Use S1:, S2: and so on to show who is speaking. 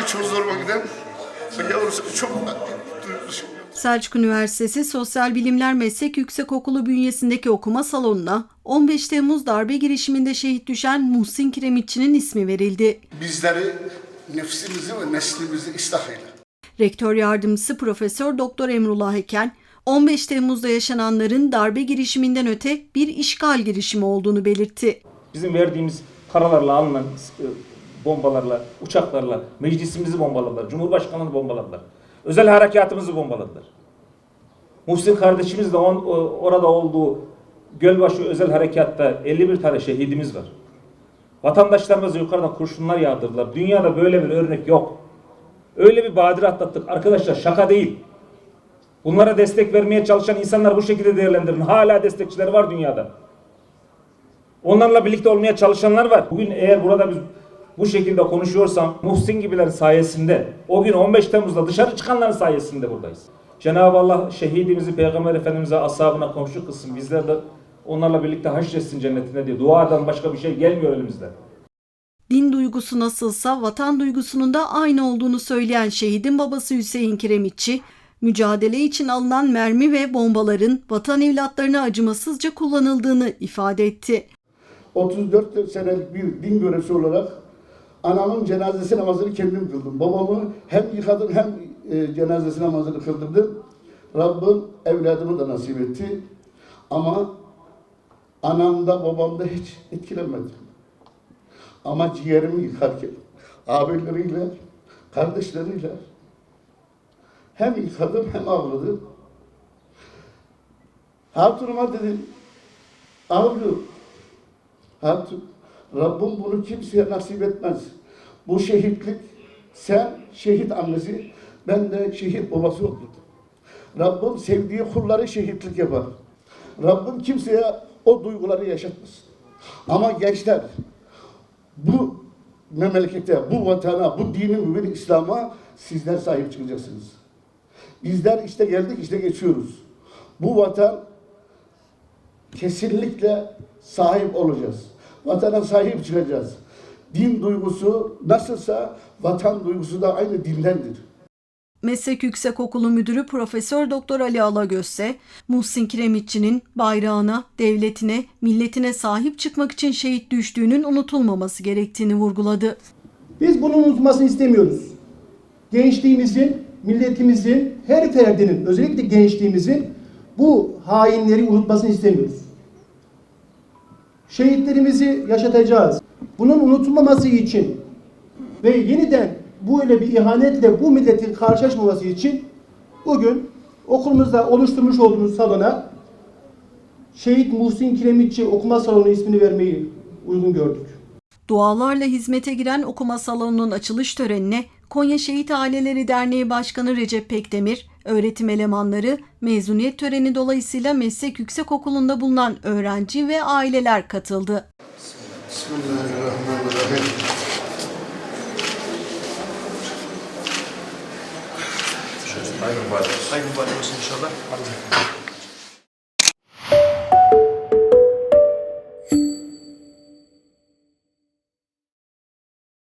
S1: Ay çok zoruma giden. Yavrusu çok.
S2: Selçuk Üniversitesi Sosyal Bilimler Meslek Yüksekokulu bünyesindeki okuma salonuna 15 Temmuz darbe girişiminde şehit düşen Muhsin Kiremitçi'nin ismi verildi.
S1: Bizleri nefsimizi ve neslimizi ıslah eyle.
S2: Rektör yardımcısı Profesör Doktor Emrullah Eken, 15 Temmuz'da yaşananların darbe girişiminden öte bir işgal girişimi olduğunu belirtti.
S3: Bizim verdiğimiz paralarla alınan e, bombalarla, uçaklarla meclisimizi bombaladılar, Cumhurbaşkanı'nı bombaladılar. Özel harekatımızı bombaladılar. Muhsin kardeşimiz de on, orada olduğu Gölbaşı özel harekatta 51 tane şehidimiz var. Vatandaşlarımıza yukarıdan kurşunlar yağdırdılar. Dünyada böyle bir örnek yok. Öyle bir badire atlattık. Arkadaşlar şaka değil. Bunlara destek vermeye çalışan insanlar bu şekilde değerlendirin. Hala destekçileri var dünyada. Onlarla birlikte olmaya çalışanlar var. Bugün eğer burada biz bu şekilde konuşuyorsam Muhsin gibilerin sayesinde o gün 15 Temmuz'da dışarı çıkanların sayesinde buradayız. Cenab-ı Allah şehidimizi Peygamber Efendimiz'e ashabına komşu kılsın. Bizler de onlarla birlikte haşretsin cennetine diye duadan başka bir şey gelmiyor elimizden.
S2: Din duygusu nasılsa vatan duygusunun da aynı olduğunu söyleyen şehidin babası Hüseyin Kiremitçi, mücadele için alınan mermi ve bombaların vatan evlatlarına acımasızca kullanıldığını ifade etti.
S1: 34 senelik bir din görevlisi olarak anamın cenazesi namazını kendim kıldım. Babamı hem yıkadım hem e, cenazesi namazını kıldırdım. Rabbim evladımı da nasip etti. Ama anamda babamda hiç etkilenmedim. Ama ciğerimi yıkarken abileriyle, kardeşleriyle hem yıkadım hem ağladım. Hatunuma dedim, ağlıyorum. Hatun, Rabbim bunu kimseye nasip etmez. Bu şehitlik, sen şehit annesi, ben de şehit babası oldum. Rabbim sevdiği kulları şehitlik yapar. Rabbim kimseye o duyguları yaşatmasın. Ama gençler, bu memlekete, bu vatana, bu dinin mübin İslam'a sizler sahip çıkacaksınız. Bizler işte geldik, işte geçiyoruz. Bu vatan kesinlikle sahip olacağız. Vatana sahip çıkacağız. Din duygusu nasılsa vatan duygusu da aynı dindendir.
S2: Meslek Yüksekokulu Müdürü Profesör Doktor Ali Alagözse, Muhsin Kiremitçi'nin bayrağına, devletine, milletine sahip çıkmak için şehit düştüğünün unutulmaması gerektiğini vurguladı.
S4: Biz bunun unutulmasını istemiyoruz. Gençliğimizin, milletimizin, her ferdinin, özellikle gençliğimizin bu hainleri unutmasını istemiyoruz. Şehitlerimizi yaşatacağız. Bunun unutulmaması için ve yeniden böyle bir ihanetle bu milletin karşılaşmaması için bugün okulumuzda oluşturmuş olduğumuz salona Şehit Muhsin Kiremitçi Okuma Salonu ismini vermeyi uygun gördük.
S2: Dualarla hizmete giren okuma salonunun açılış törenine Konya Şehit Aileleri Derneği Başkanı Recep Pekdemir, öğretim elemanları, mezuniyet töreni dolayısıyla meslek yüksekokulu'nda bulunan öğrenci ve aileler katıldı.
S1: Bismillahirrahmanirrahim.
S5: Hayır mübarek olsun inşallah.